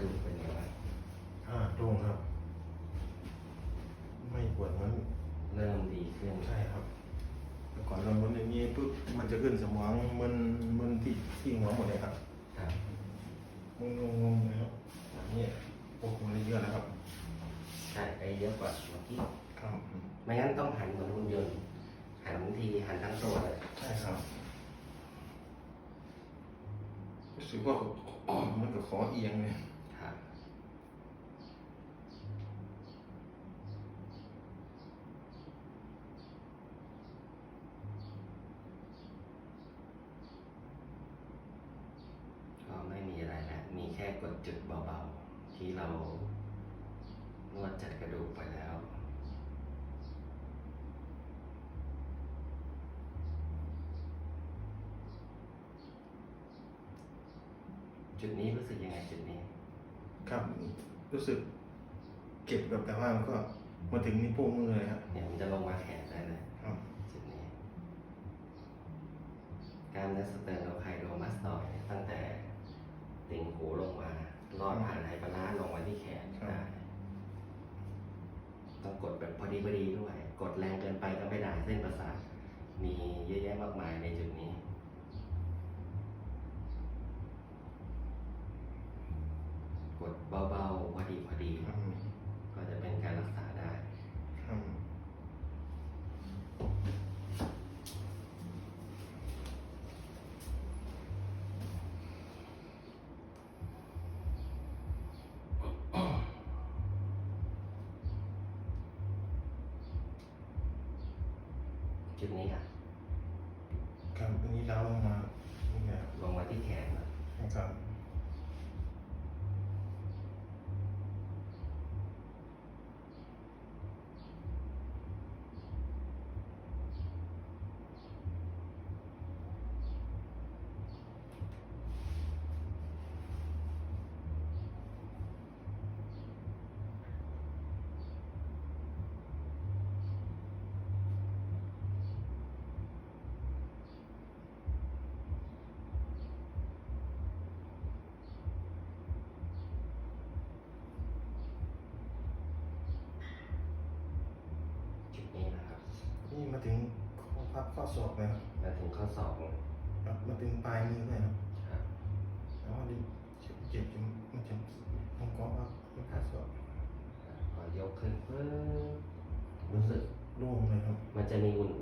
ดูกเป็นไงบ้างอ่าตรงครับ ไม่ปวดเหมันเริ่มดีขึ้น ใช่ครับแต่ก่อนเรามันอย่างนี้ปุ๊บมันจะขึ้นสมองมันมันที่ที่หัวหมดเลยครับครับงงงงๆเลยครับอันนี้โอ้โหมันเยอะแล้วครับ ใช่ไปเยอะกว่าเมื่อกี้ ครับ ไม่งั้นต้องหันเหมือนหุ่นยนต์หันทีหันทั้งตัวเลย ใช่ครับ รู้สึกว่ามันกับขอเอียงเลยครับก็ไม่มีอะไรแล้วมีแค่กดจุดเบาๆ ที่เรานวดจัดกระดูกไปแล้ว จุดนี้รู้สึกยังไงจุดนี้ ครับรู้สึกเก็บกับแต่ว่ามันก็มาถึงนิ้วโป้งมือเลยครับ เนี่ยมันจะลงมาแขนได้เลยครับ จุดนี้การเนสเตอร์โนไคโดมัสตอยด์ตั้งแต่ติ่งหูลงมาลอดผ่านไฮปลาร้าลงมาที่แขนได้ต้องกดแบบพอดีพอดีด้วย กดแรงเกินไปก็ไม่ได้เส้นประสาทมีเยอะแยะมากมายในจุดนี้ กด เบาๆพอดีพอดีครับก็จะเป็นการรักษาได้ครับจุดนี้ค่ะครับอันนี้ดาวลงมานี่แหละ ลงมาที่แขนนะ ครับ จุดนี้นะครับ นี่มา ถึงข้อพับข้อศอกเลยครับมาถึงข้อศอกนะครับมาถึงปลายมือเลยครับครับแล้วดิเจ็บเจ็บจนมันจะต้องก้อพับมันข้อศอกพอยกขึ้นปึ๊บรู้สึกโล่งเลยครับ มันจะมีอุ่น